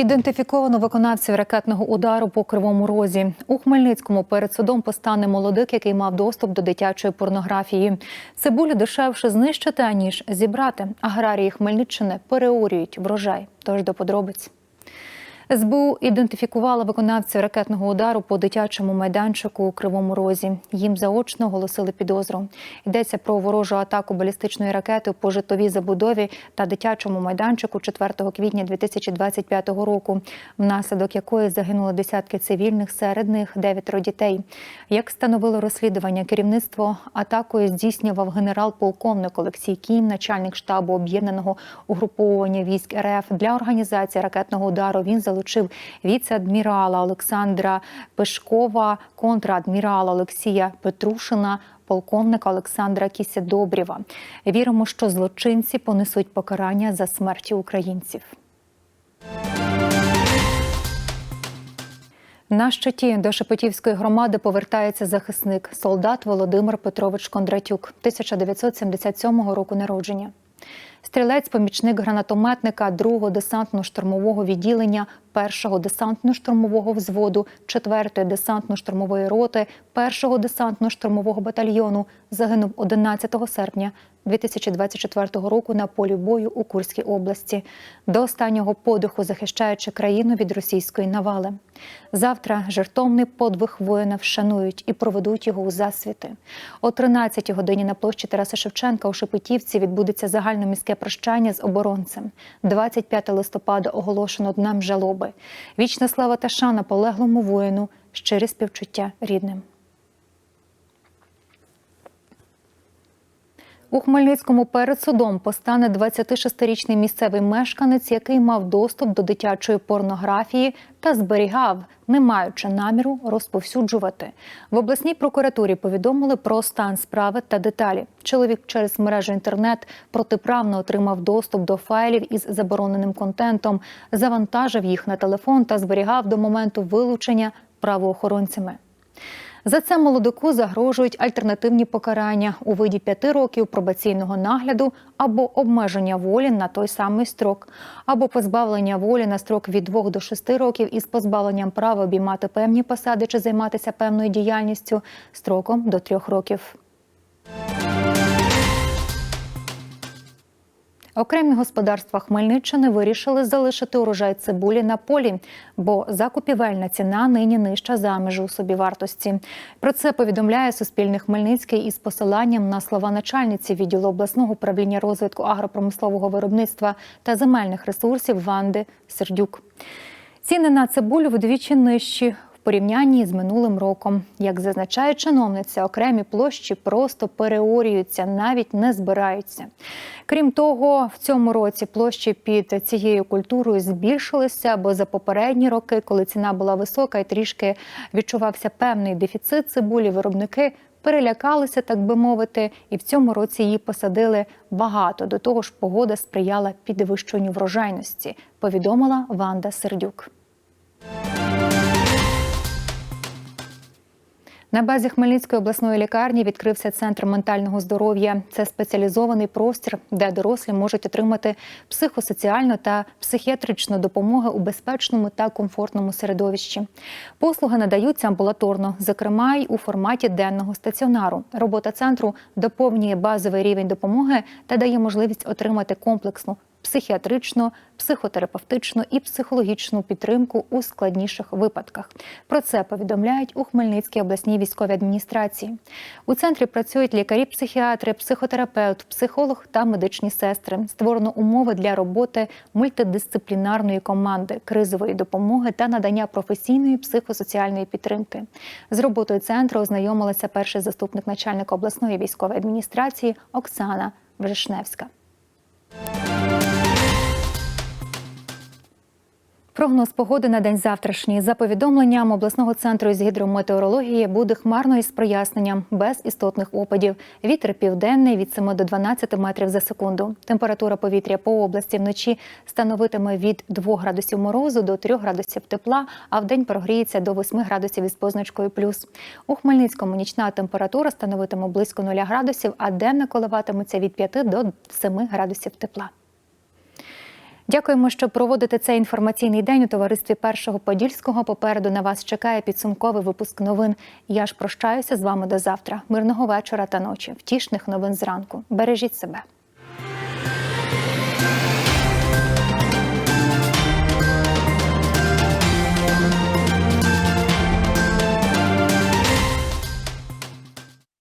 Ідентифіковано виконавців ракетного удару по кривому розі у Хмельницькому. Перед судом постане молодик, який мав доступ до дитячої порнографії. Цибулю дешевше знищити аніж зібрати. Аграрії Хмельниччини переорюють врожай. Тож до подробиць. СБУ ідентифікувала виконавців ракетного удару по дитячому майданчику у Кривому Розі. Їм заочно оголосили підозру. Йдеться про ворожу атаку балістичної ракети по житловій забудові та дитячому майданчику 4 квітня 2025 року, внаслідок якої загинули десятки цивільних, серед них дев'ятеро дітей. Як встановило розслідування, керівництво атакою здійснював генерал-полковник Олексій Кім, начальник штабу об'єднаного угруповування військ РФ для організації ракетного удару. Він залишив залучив віце-адмірала Олександра Пешкова, контрадмірала Олексія Петрушина. Полковника Олександра Кісєдобрєва. Віримо, що злочинці понесуть покарання за смерті українців. На щиті до Шепетівської громади повертається захисник, солдат Володимир Петрович Кондратюк, 1977 року народження. Стрілець, помічник гранатометника 2-го десантно-штурмового відділення 1-го десантно-штурмового взводу, 4-ї десантно-штурмової роти, 1-го десантно-штурмового батальйону загинув 11 серпня 2024 року на полі бою у Курській області, до останнього подиху захищаючи країну від російської навали. Завтра жертовний подвиг воїна вшанують і проведуть його у засвіти. О 13-й годині на площі Тараса Шевченка у Шепетівці відбудеться загальноміське прощання з оборонцем. 25 листопада оголошено днем жалоби. Вічна слава та шана полеглому воїну, щирі співчуття рідним. У Хмельницькому перед судом постане 26-річний місцевий мешканець, який мав доступ до дитячої порнографії та зберігав, не маючи наміру розповсюджувати. В обласній прокуратурі повідомили про стан справи та деталі. Чоловік через мережу інтернет протиправно отримав доступ до файлів із забороненим контентом, завантажив їх на телефон та зберігав до моменту вилучення правоохоронцями. За це молодику загрожують альтернативні покарання у виді п'яти років пробаційного нагляду або обмеження волі на той самий строк, або позбавлення волі на строк від 2 до 6 років із позбавленням права обіймати певні посади чи займатися певною діяльністю строком до 3 років. Окремі господарства Хмельниччини вирішили залишити урожай цибулі на полі, бо закупівельна ціна нині нижча за межу собівартості. Про це повідомляє Суспільний Хмельницький із посиланням на слова начальниці відділу обласного управління розвитку агропромислового виробництва та земельних ресурсів Ванди Сердюк. Ціни на цибулю вдвічі нижчі порівнянні з минулим роком. Як зазначає чиновниця, окремі площі просто переорюються, навіть не збираються. Крім того, в цьому році площі під цією культурою збільшилися, бо за попередні роки, коли ціна була висока і трішки відчувався певний дефіцит цибулі, виробники. Перелякалися, так би мовити, і в цьому році її посадили багато. До того ж, погода сприяла підвищенню врожайності. Повідомила Ванда Сердюк. На базі Хмельницької обласної лікарні відкрився центр ментального здоров'я. Це спеціалізований простір, де дорослі можуть отримати психосоціальну та психіатричну допомогу у безпечному та комфортному середовищі. Послуги надаються амбулаторно, зокрема й у форматі денного стаціонару. Робота центру доповнює базовий рівень допомоги та дає можливість отримати комплексну психіатричну, психотерапевтичну і психологічну підтримку у складніших випадках. Про це повідомляють у Хмельницькій обласній військовій адміністрації. У центрі працюють лікарі-психіатри, психотерапевт, психолог та медичні сестри. Створено умови для роботи мультидисциплінарної команди, кризової допомоги та надання професійної психосоціальної підтримки. З роботою центру ознайомилася перший заступник начальника обласної військової адміністрації Оксана Вжешневська. Прогноз погоди на день завтрашній. За повідомленням обласного центру з гідрометеорології буде хмарно із проясненням, без істотних опадів. Вітер південний від 7 до 12 метрів за секунду. Температура повітря по області вночі становитиме від 2 градусів морозу до 3 градусів тепла, а вдень прогріється до 8 градусів із позначкою плюс. У Хмельницькому нічна температура становитиме близько 0 градусів, а денна коливатиметься від 5 до 7 градусів тепла. Дякуємо, що проводите цей інформаційний день у товаристві Першого Подільського. Попереду на вас чекає підсумковий випуск новин. Я ж прощаюся з вами до завтра. Мирного вечора та ночі. Втішних новин зранку. Бережіть себе.